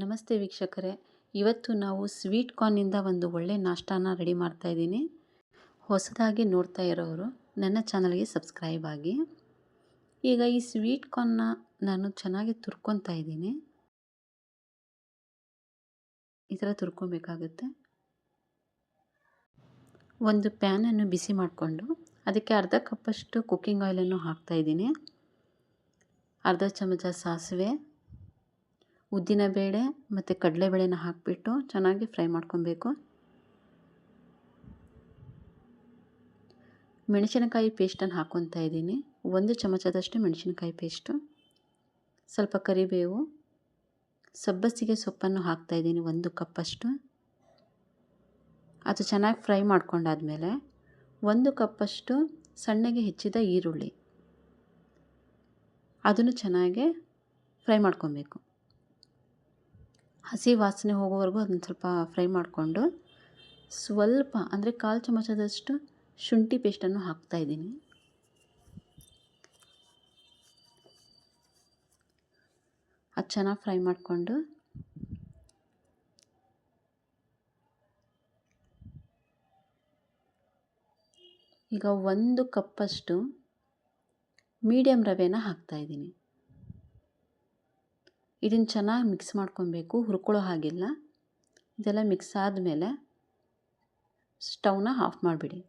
ನಮಸ್ತೆ ವೀಕ್ಷಕರೇ. ಇವತ್ತು ನಾವು ಸ್ವೀಟ್ ಕಾರ್ನಿಂದ ಒಂದು ಒಳ್ಳೆ ನಾಷ್ಟಾನ ರೆಡಿ ಮಾಡ್ತಾಯಿದ್ದೀನಿ ಹೊಸದಾಗಿ ನೋಡ್ತಾ ಇರೋರು, ನನ್ನ ಚಾನಲ್ಗೆ ಸಬ್ಸ್ಕ್ರೈಬ್ ಆಗಿ. ಈಗ ಈ ಸ್ವೀಟ್ ಕಾರ್ನ್ನ ನಾನು ಚೆನ್ನಾಗಿ ತುರ್ಕೊತಾ ಇದ್ದೀನಿ. ಈ ಥರ ತುರ್ಕೊಬೇಕಾಗುತ್ತೆ. ಒಂದು ಪ್ಯಾನನ್ನು ಬಿಸಿ ಮಾಡಿಕೊಂಡು, ಅದಕ್ಕೆ ಅರ್ಧ ಕಪ್ಪಷ್ಟು ಕುಕ್ಕಿಂಗ್ ಆಯಿಲನ್ನು ಹಾಕ್ತಾಯಿದ್ದೀನಿ ಅರ್ಧ ಚಮಚ ಸಾಸಿವೆ ಉದ್ದಿನಬೇಳೆ ಮತ್ತು ಕಡಲೆಬೇಳೆನ ಹಾಕಿಬಿಟ್ಟು ಚೆನ್ನಾಗಿ ಫ್ರೈ ಮಾಡ್ಕೊಬೇಕು. ಮೆಣಸಿನಕಾಯಿ ಪೇಸ್ಟನ್ನು ಹಾಕ್ಕೊತಾ ಇದ್ದೀನಿ. ಒಂದು ಚಮಚದಷ್ಟು ಮೆಣಸಿನಕಾಯಿ ಪೇಸ್ಟು. ಸ್ವಲ್ಪ ಕರಿಬೇವು. ಸಬ್ಬಸಿಗೆ ಸೊಪ್ಪನ್ನು ಹಾಕ್ತಾಯಿದ್ದೀನಿ ಒಂದು ಕಪ್ಪಷ್ಟು. ಅದು ಚೆನ್ನಾಗಿ ಫ್ರೈ ಮಾಡ್ಕೊಂಡಾದಮೇಲೆ ಒಂದು ಕಪ್ಪಷ್ಟು ಸಣ್ಣಗೆ ಹೆಚ್ಚಿದ ಈರುಳ್ಳಿ. ಅದನ್ನು ಚೆನ್ನಾಗಿ ಫ್ರೈ ಮಾಡ್ಕೊಬೇಕು. ಹಸಿ ವಾಸನೆ ಹೋಗೋವರೆಗೂ ಅದನ್ನು ಸ್ವಲ್ಪ ಫ್ರೈ ಮಾಡಿಕೊಂಡು ಸ್ವಲ್ಪ, ಅಂದರೆ ಕಾಲು ಚಮಚದಷ್ಟು ಶುಂಠಿ ಪೇಸ್ಟನ್ನು ಹಾಕ್ತಾಯಿದ್ದೀನಿ ಅದು ಚೆನ್ನಾಗಿ ಫ್ರೈ ಮಾಡಿಕೊಂಡು ಈಗ ಒಂದು ಕಪ್ಪಷ್ಟು ಮೀಡಿಯಮ್ ರವೆನ ಹಾಕ್ತಾಯಿದ್ದೀನಿ ಇದನ್ನು ಚೆನ್ನಾಗಿ ಮಿಕ್ಸ್ ಮಾಡ್ಕೊಬೇಕು, ಹುರ್ಕೊಳ್ಳೋ ಹಾಗಿಲ್ಲ. ಇದೆಲ್ಲ ಮಿಕ್ಸ್ ಆದಮೇಲೆ ಸ್ಟವ್ನ ಆಫ್ ಮಾಡಿಬಿಡಿ.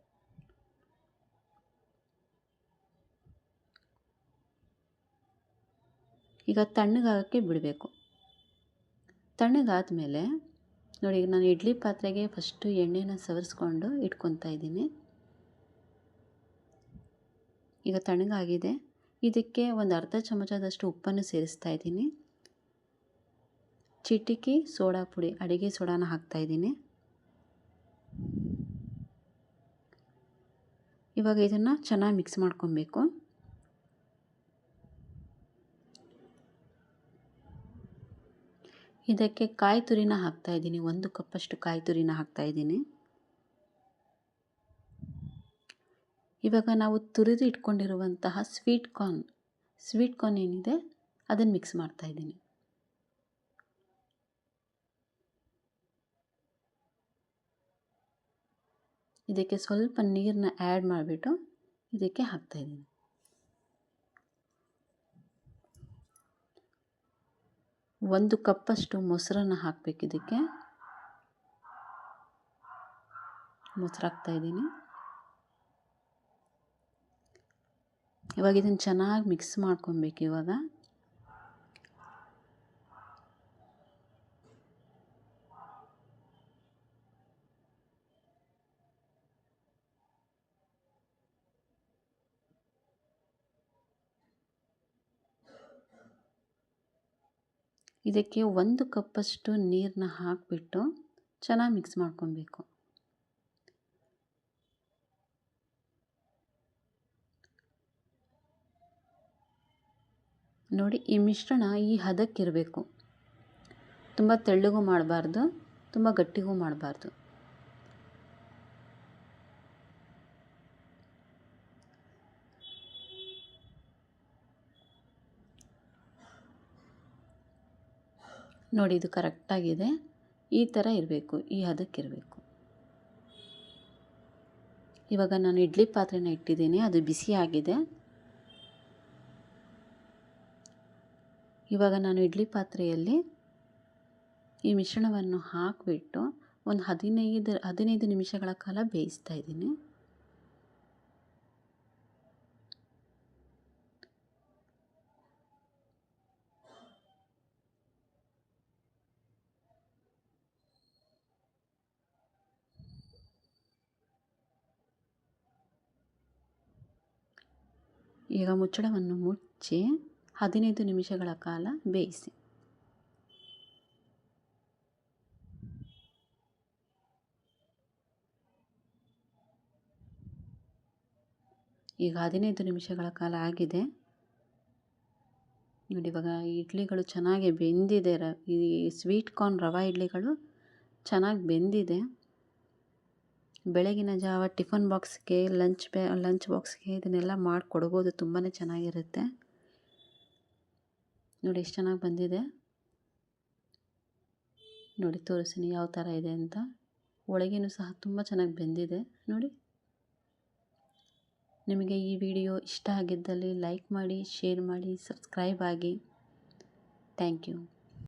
ಈಗ ತಣ್ಣಗಾಗೋಕ್ಕೆ ಬಿಡಬೇಕು. ತಣ್ಣಗಾದಮೇಲೆ ನೋಡಿ ಈಗ ನಾನು ಇಡ್ಲಿ ಪಾತ್ರೆಗೆ ಫಸ್ಟು ಎಣ್ಣೆನ ಸವರಿಸ್ಕೊಂಡು ಇಟ್ಕೊತಾ ಇದ್ದೀನಿ. ಈಗ ತಣ್ಣಗಾಗಿದೆ. ಇದಕ್ಕೆ ಒಂದು ಅರ್ಧ ಚಮಚದಷ್ಟು ಉಪ್ಪನ್ನು ಸೇರಿಸ್ತಾ ಇದ್ದೀನಿ. ಚಿಟಿಕಿ ಸೋಡಾ ಪುಡಿ. ಅಡುಗೆ ಸೋಡಾನ ಹಾಕ್ತಾಯಿದ್ದೀನಿ ಇವಾಗ ಇದನ್ನು ಚೆನ್ನಾಗಿ ಮಿಕ್ಸ್ ಮಾಡ್ಕೊಬೇಕು. ಇದಕ್ಕೆ ಕಾಯಿ ತುರಿನ ಹಾಕ್ತಾಯಿದ್ದೀನಿ ಒಂದು ಕಪ್ಪಷ್ಟು ಕಾಯಿ ತುರಿನ ಹಾಕ್ತಾಯಿದ್ದೀನಿ ಇವಾಗ ನಾವು ತುರಿದು ಇಟ್ಕೊಂಡಿರುವಂತಹ ಸ್ವೀಟ್ ಕಾರ್ನ್ ಸ್ವೀಟ್ ಕಾರ್ನ್ ಏನಿದೆ? ಅದನ್ನು ಮಿಕ್ಸ್ ಮಾಡ್ತಾಯಿದ್ದೀನಿ ಇದಕ್ಕೆ ಸ್ವಲ್ಪ ನೀರನ್ನ ಆ್ಯಡ್ ಮಾಡಿಬಿಟ್ಟು ಇದಕ್ಕೆ ಹಾಕ್ತಾಯಿದ್ದೀನಿ ಒಂದು ಕಪ್ಪಷ್ಟು ಮೊಸರನ್ನು ಹಾಕಬೇಕು ಇದಕ್ಕೆ. ಮೊಸರು ಹಾಕ್ತಾಯಿದ್ದೀನಿ ಇವಾಗ ಇದನ್ನು ಚೆನ್ನಾಗಿ ಮಿಕ್ಸ್ ಮಾಡ್ಕೊಬೇಕು ಇವಾಗ. ಇದಕ್ಕೆ ಒಂದು ಕಪ್ಪಷ್ಟು ನೀರನ್ನ ಹಾಕಿಬಿಟ್ಟು ಚೆನ್ನಾಗಿ ಮಿಕ್ಸ್ ಮಾಡ್ಕೊಬೇಕು ನೋಡಿ, ಈ ಮಿಶ್ರಣ ಈ ಹದಕ್ಕಿರಬೇಕು. ತುಂಬ ತೆಳ್ಳಗೂ ಮಾಡಬಾರ್ದು, ತುಂಬ ಗಟ್ಟಿಗೂ ಮಾಡಬಾರ್ದು. ನೋಡಿ ಇದು ಕರೆಕ್ಟಾಗಿದೆ. ಈ ಥರ ಇರಬೇಕು, ಈ ಹದಕ್ಕಿರಬೇಕು ಇವಾಗ ನಾನು ಇಡ್ಲಿ ಪಾತ್ರೆನ ಇಟ್ಟಿದ್ದೀನಿ, ಅದು ಬಿಸಿಯಾಗಿದೆ ಇವಾಗ ನಾನು ಇಡ್ಲಿ ಪಾತ್ರೆಯಲ್ಲಿ ಈ ಮಿಶ್ರಣವನ್ನು ಹಾಕಿಬಿಟ್ಟು ಒಂದು ಹದಿನೈದು ಹದಿನೈದು ನಿಮಿಷಗಳ ಕಾಲ ಬೇಯಿಸ್ತಾ ಇದ್ದೀನಿ. ಈಗ ಮುಚ್ಚಳವನ್ನು ಮುಚ್ಚಿ ಹದಿನೈದು ನಿಮಿಷಗಳ ಕಾಲ ಬೇಯಿಸಿ. ಈಗ ಹದಿನೈದು ನಿಮಿಷಗಳ ಕಾಲ ಆಗಿದೆ. ನೋಡಿ, ಇವಾಗ ಇಡ್ಲಿಗಳು ಚೆನ್ನಾಗಿ ಬೆಂದಿದೆ. ರ ಈ ಸ್ವೀಟ್ ಕಾರ್ನ್ ರವಾ ಇಡ್ಲಿಗಳು ಚೆನ್ನಾಗಿ ಬೆಂದಿದೆ. ಬೆಳಗಿನ ಜಾವ ಟಿಫನ್ ಬಾಕ್ಸ್ಗೆ, ಲಂಚ್ ಬ್ಯಾ ಲಂಚ್ ಬಾಕ್ಸ್ಗೆ ಇದನ್ನೆಲ್ಲ ಮಾಡಿಕೊಡ್ಬೋದು. ತುಂಬಾ ಚೆನ್ನಾಗಿರುತ್ತೆ. ನೋಡಿ, ಎಷ್ಟು ಚೆನ್ನಾಗಿ ಬಂದಿದೆ. ನೋಡಿ, ತೋರಿಸ್ತೀನಿ ಯಾವ ಥರ ಇದೆ ಅಂತ. ಒಳಗೇನು ಸಹ ತುಂಬ ಚೆನ್ನಾಗಿ ಬೆಂದಿದೆ. ನೋಡಿ. ನಿಮಗೆ ಈ ವಿಡಿಯೋ ಇಷ್ಟ ಆಗಿದ್ದಲ್ಲಿ ಲೈಕ್ ಮಾಡಿ, ಶೇರ್ ಮಾಡಿ, ಸಬ್ಸ್ಕ್ರೈಬ್ ಆಗಿ. Thank you.